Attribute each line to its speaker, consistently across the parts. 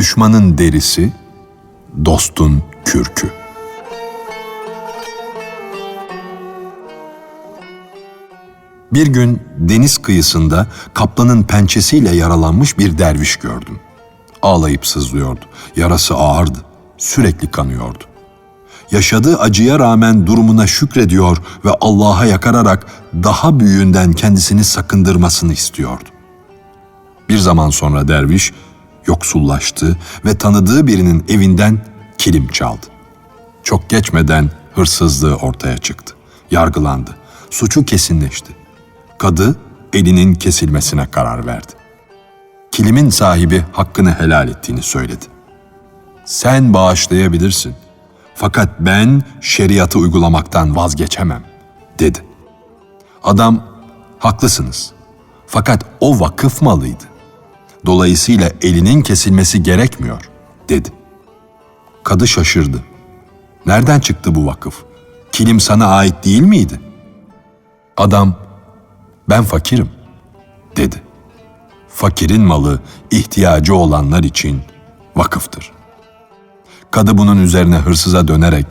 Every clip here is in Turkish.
Speaker 1: düşmanın derisi, dostun kürkü. Bir gün deniz kıyısında kaplanın pençesiyle yaralanmış bir derviş gördüm. Ağlayıp sızlıyordu. Yarası ağırdı. Sürekli kanıyordu. Yaşadığı acıya rağmen durumuna şükrediyor ve Allah'a yakararak daha büyüğünden kendisini sakındırmasını istiyordu. Bir zaman sonra derviş yoksullaştı ve tanıdığı birinin evinden kilim çaldı. Çok geçmeden hırsızlığı ortaya çıktı. Yargılandı. Suçu kesinleşti. Kadı elinin kesilmesine karar verdi. Kilimin sahibi hakkını helal ettiğini söyledi. Sen bağışlayabilirsin. Fakat ben şeriatı uygulamaktan vazgeçemem, dedi. Adam, haklısınız. Fakat o vakıf malıydı. Dolayısıyla elinin kesilmesi gerekmiyor, dedi. Kadı şaşırdı. Nereden çıktı bu vakıf? Kilim sana ait değil miydi? Adam, ben fakirim, dedi. Fakirin malı ihtiyacı olanlar için vakıftır. Kadı bunun üzerine hırsıza dönerek,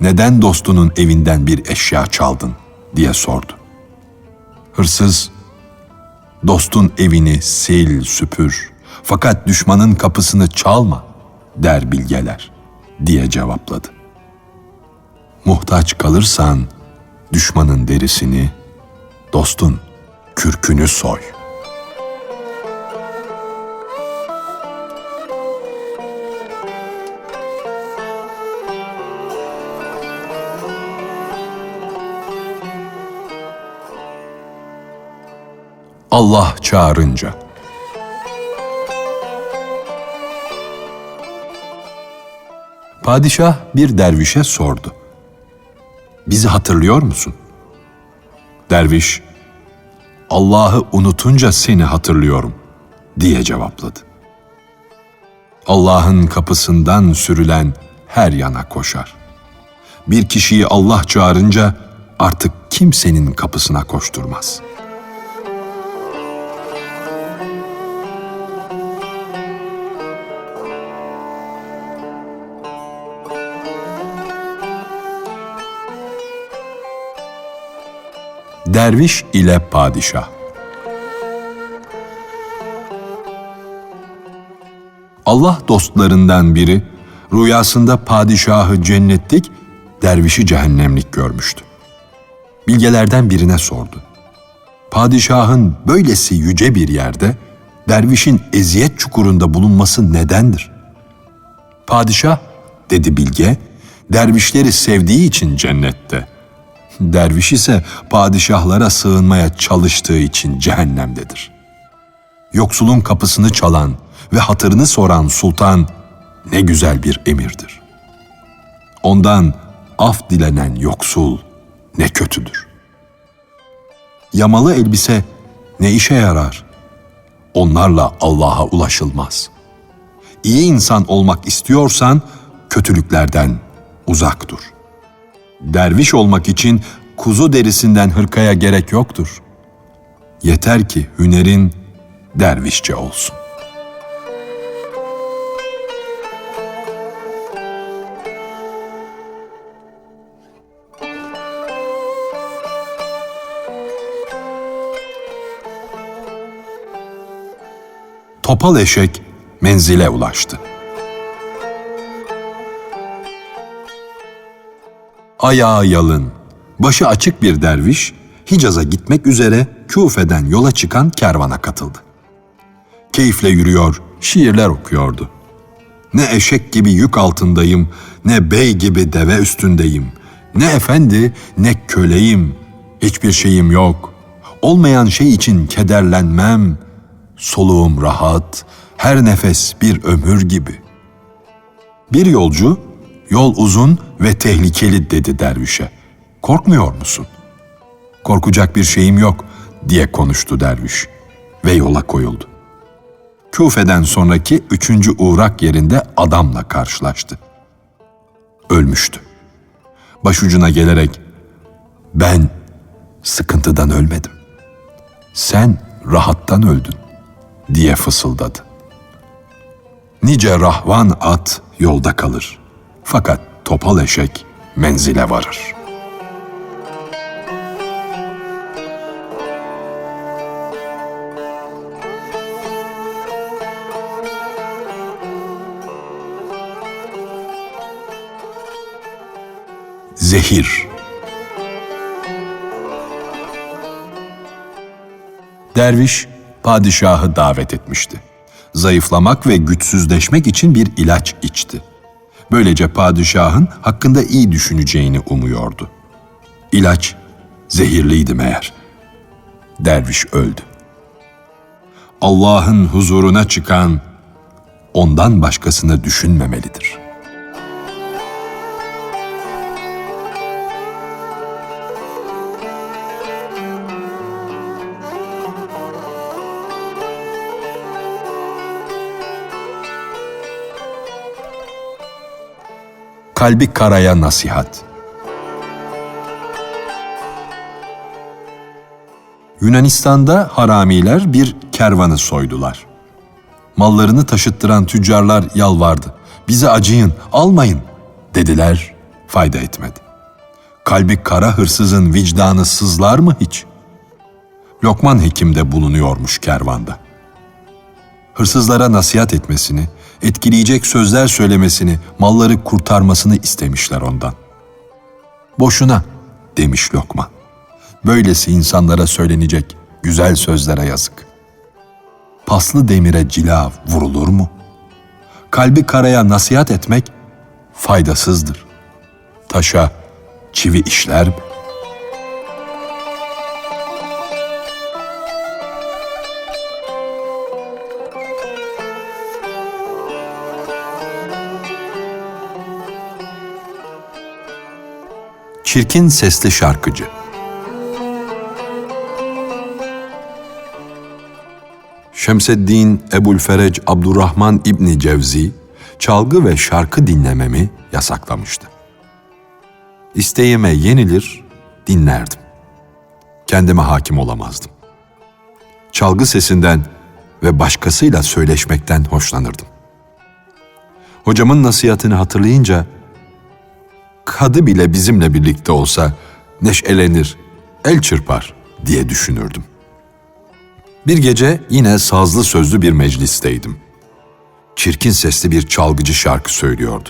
Speaker 1: neden dostunun evinden bir eşya çaldın diye sordu. Hırsız, dostun evini sil, süpür, fakat düşmanın kapısını çalma der bilgeler diye cevapladı. Muhtaç kalırsan düşmanın derisini, dostun kürkünü soy. Allah çağırınca Padişah bir dervişe sordu. Bizi hatırlıyor musun? Derviş, Allah'ı unutunca seni hatırlıyorum diye cevapladı. Allah'ın kapısından sürülen her yana koşar. Bir kişiyi Allah çağırınca artık kimsenin kapısına koşturmaz. Derviş ile Padişah Allah dostlarından biri rüyasında padişahı cennetlik, dervişi cehennemlik görmüştü. Bilgelerden birine sordu. Padişahın böylesi yüce bir yerde dervişin eziyet çukurunda bulunması nedendir? Padişah, dedi bilge, dervişleri sevdiği için cennette. Derviş ise padişahlara sığınmaya çalıştığı için cehennemdedir. Yoksulun kapısını çalan ve hatırını soran sultan ne güzel bir emirdir. Ondan af dilenen yoksul ne kötüdür. Yamalı elbise ne işe yarar? Onlarla Allah'a ulaşılmaz. İyi insan olmak istiyorsan kötülüklerden uzak dur. Derviş olmak için kuzu derisinden hırkaya gerek yoktur. Yeter ki hünerin dervişçe olsun. Topal eşek menzile ulaştı. Ayağı yalın, başı açık bir derviş Hicaz'a gitmek üzere Küfe'den yola çıkan kervana katıldı. Keyifle yürüyor, şiirler okuyordu. Ne eşek gibi yük altındayım, ne bey gibi deve üstündeyim. Ne efendi, ne köleyim. Hiçbir şeyim yok. Olmayan şey için kederlenmem. Soluğum rahat, her nefes bir ömür gibi. Bir yolcu, yol uzun ve tehlikeli dedi dervişe. Korkmuyor musun? Korkacak bir şeyim yok diye konuştu derviş ve yola koyuldu. Küfe'den sonraki üçüncü uğrak yerinde adamla karşılaştı. Ölmüştü. Başucuna gelerek ben sıkıntıdan ölmedim. Sen rahattan öldün diye fısıldadı. Nice rahvan at yolda kalır. Fakat topal eşek menzile varır. Zehir Derviş padişahı davet etmişti. Zayıflamak ve güçsüzleşmek için bir ilaç içti. Böylece padişahın hakkında iyi düşüneceğini umuyordu. İlaç zehirliydi meğer. Derviş öldü. Allah'ın huzuruna çıkan ondan başkasını düşünmemelidir.'' Kalbi karaya nasihat. Yunanistan'da haramiler bir kervanı soydular. Mallarını taşıttıran tüccarlar yalvardı. Bize acıyın, almayın dediler, fayda etmedi. Kalbi kara hırsızın vicdanı sızlar mı hiç? Lokman Hekim de bulunuyormuş kervanda. Hırsızlara nasihat etmesini, etkileyecek sözler söylemesini, malları kurtarmasını istemişler ondan. Boşuna demiş Lokman. Böylesi insanlara söylenecek güzel sözlere yazık. Paslı demire cila vurulur mu? Kalbi karaya nasihat etmek faydasızdır. Taşa çivi işler mi? Çirkin sesli şarkıcı. Şemseddin Ebulferec Abdurrahman İbni Cevzi, çalgı ve şarkı dinlememi yasaklamıştı. İsteğime yenilir, dinlerdim. Kendime hakim olamazdım. Çalgı sesinden ve başkasıyla söyleşmekten hoşlanırdım. Hocamın nasihatini hatırlayınca kadı bile bizimle birlikte olsa neşelenir, el çırpar diye düşünürdüm. Bir gece yine sazlı sözlü bir meclisteydim. Çirkin sesli bir çalgıcı şarkı söylüyordu.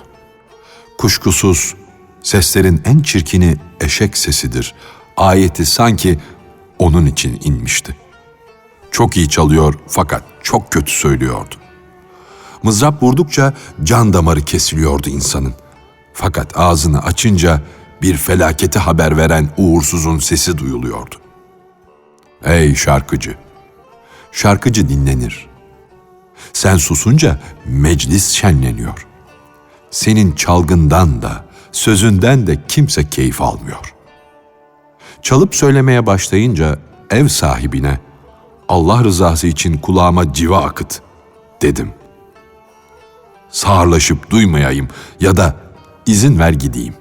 Speaker 1: Kuşkusuz seslerin en çirkini eşek sesidir. Ayeti sanki onun için inmişti. Çok iyi çalıyor fakat çok kötü söylüyordu. Mızrap vurdukça can damarı kesiliyordu insanın. Fakat ağzını açınca bir felaketi haber veren uğursuzun sesi duyuluyordu. Ey şarkıcı! Şarkıcı dinlenir. Sen susunca meclis şenleniyor. Senin çalgından da, sözünden de kimse keyif almıyor. Çalıp söylemeye başlayınca ev sahibine Allah rızası için kulağıma civa akıt dedim. Sağırlaşıp duymayayım ya da izin ver gideyim.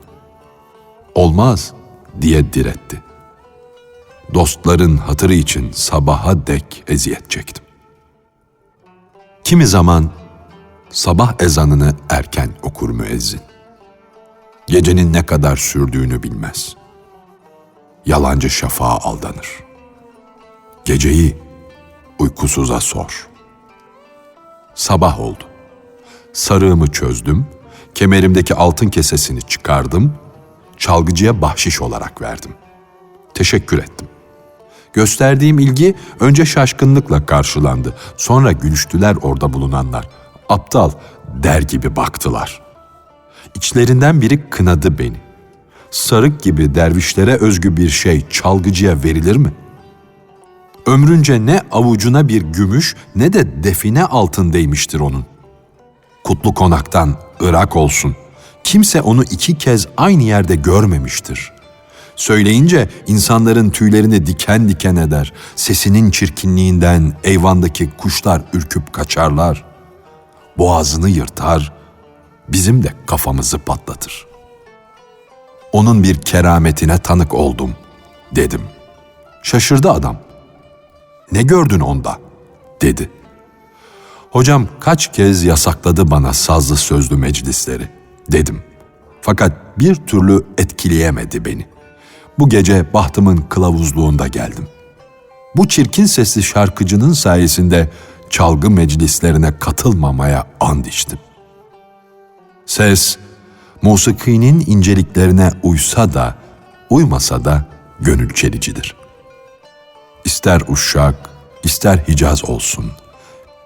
Speaker 1: Olmaz diye diretti. Dostların hatırı için sabaha dek eziyet çektim. Kimi zaman sabah ezanını erken okur müezzin. Gecenin ne kadar sürdüğünü bilmez. Yalancı şafağa aldanır. Geceyi uykusuza sor. Sabah oldu. Sarığımı çözdüm, kemerimdeki altın kesesini çıkardım, çalgıcıya bahşiş olarak verdim. Teşekkür ettim. Gösterdiğim ilgi önce şaşkınlıkla karşılandı. Sonra gülüştüler orada bulunanlar. Aptal der gibi baktılar. İçlerinden biri kınadı beni. Sarık gibi dervişlere özgü bir şey çalgıcıya verilir mi? Ömrünce ne avucuna bir gümüş ne de define altın değmiştir onun. Kutlu konaktan Irak olsun. Kimse onu iki kez aynı yerde görmemiştir. Söyleyince insanların tüylerini diken diken eder. Sesinin çirkinliğinden eyvandaki kuşlar ürküp kaçarlar. Boğazını yırtar, bizim de kafamızı patlatır. Onun bir kerametine tanık oldum, dedim. Şaşırdı adam. Ne gördün onda? dedi. Hocam kaç kez yasakladı bana sazlı sözlü meclisleri dedim. Fakat bir türlü etkileyemedi beni. Bu gece bahtımın kılavuzluğunda geldim. Bu çirkin sesli şarkıcının sayesinde çalgı meclislerine katılmamaya and içtim. Ses, musikinin inceliklerine uysa da, uymasa da gönül çelicidir. İster uşak, ister Hicaz olsun,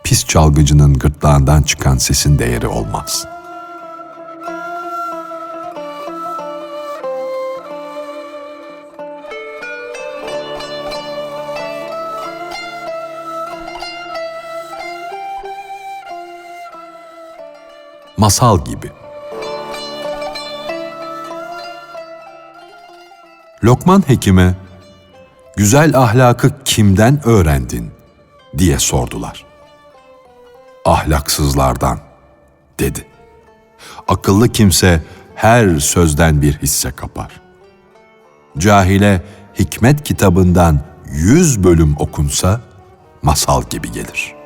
Speaker 1: pis çalgıcının gırtlağından çıkan sesin değeri olmaz.'' masal gibi. Lokman Hekim'e güzel ahlakı kimden öğrendin diye sordular. Ahlaksızlardan dedi. Akıllı kimse her sözden bir hisse kapar. Cahile hikmet kitabından yüz bölüm okunsa masal gibi gelir.''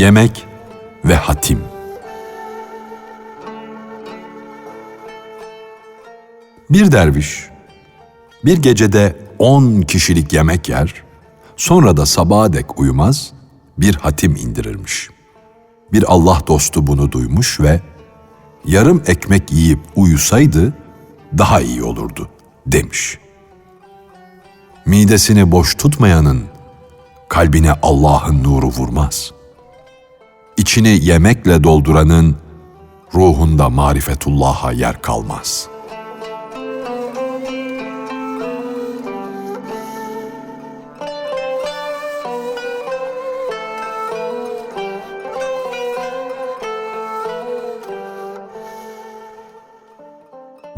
Speaker 1: Yemek ve Hatim Bir derviş bir gecede on kişilik yemek yer, sonra da sabaha dek uyumaz, bir hatim indirirmiş. Bir Allah dostu bunu duymuş ve yarım ekmek yiyip uyusaydı daha iyi olurdu demiş. Midesini boş tutmayanın kalbine Allah'ın nuru vurmaz.'' İçini yemekle dolduranın ruhunda marifetullah'a yer kalmaz.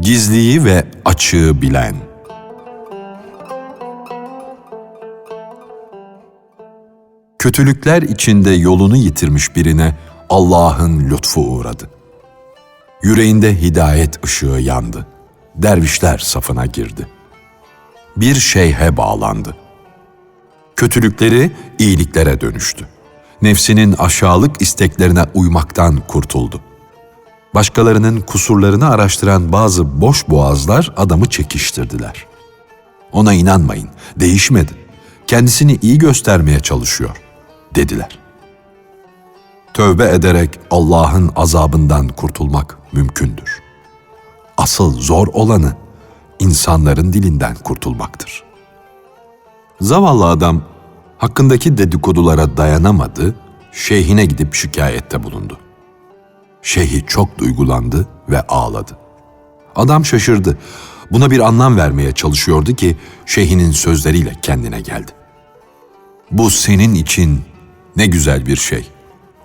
Speaker 1: Gizliyi ve açığı bilen kötülükler içinde yolunu yitirmiş birine Allah'ın lütfu uğradı. Yüreğinde hidayet ışığı yandı. Dervişler safına girdi. Bir şeyhe bağlandı. Kötülükleri iyiliklere dönüştü. Nefsinin aşağılık isteklerine uymaktan kurtuldu. Başkalarının kusurlarını araştıran bazı boş boğazlar adamı çekiştirdiler. Ona inanmayın, değişmedi. Kendisini iyi göstermeye çalışıyor dediler. Tövbe ederek Allah'ın azabından kurtulmak mümkündür. Asıl zor olanı insanların dilinden kurtulmaktır. Zavallı adam hakkındaki dedikodulara dayanamadı, şeyhine gidip şikayette bulundu. Şeyhi çok duygulandı ve ağladı. Adam şaşırdı. Buna bir anlam vermeye çalışıyordu ki şeyhinin sözleriyle kendine geldi. Bu senin için ne güzel bir şey,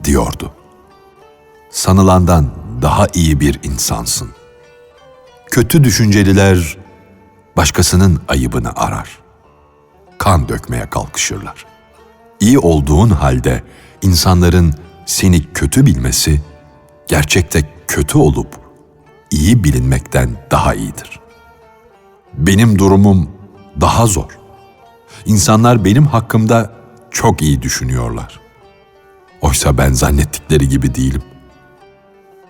Speaker 1: diyordu. Sanılandan daha iyi bir insansın. Kötü düşünceliler başkasının ayıbını arar. Kan dökmeye kalkışırlar. İyi olduğun halde insanların seni kötü bilmesi gerçekte kötü olup iyi bilinmekten daha iyidir. Benim durumum daha zor. İnsanlar benim hakkımda çok iyi düşünüyorlar. Oysa ben zannettikleri gibi değilim.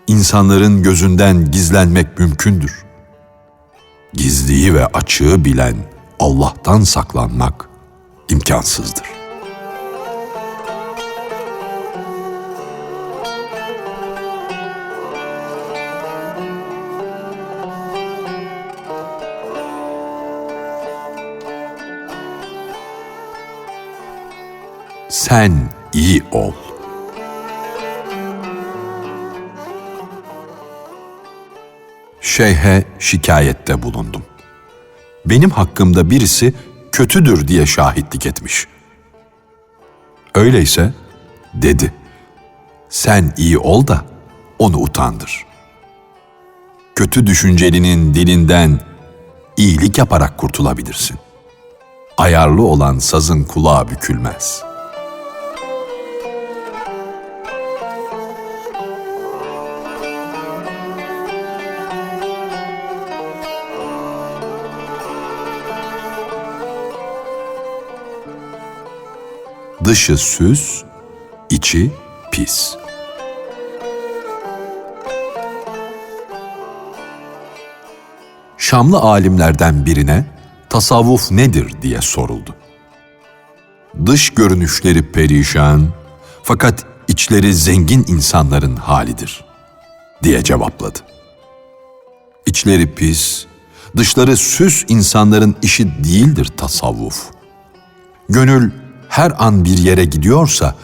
Speaker 1: İnsanların gözünden gizlenmek mümkündür. Gizliyi ve açığı bilen Allah'tan saklanmak imkansızdır. Sen iyi ol. Şeyhe şikayette bulundum. Benim hakkımda birisi kötüdür diye şahitlik etmiş. Öyleyse dedi. Sen iyi ol da onu utandır. Kötü düşüncelinin dilinden iyilik yaparak kurtulabilirsin. Ayarlı olan sazın kulağı bükülmez.'' Dışı süs, içi pis. Şamlı alimlerden birine tasavvuf nedir diye soruldu. Dış görünüşleri perişan fakat içleri zengin insanların halidir diye cevapladı. İçleri pis, dışları süs insanların işi değildir tasavvuf. Gönül her an bir yere gidiyorsa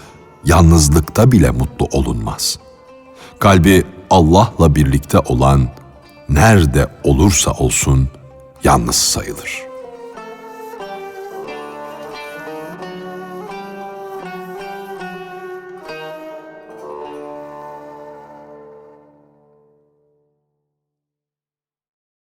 Speaker 1: yalnızlıkta bile mutlu olunmaz. Kalbi Allah'la birlikte olan nerede olursa olsun yalnız sayılır.''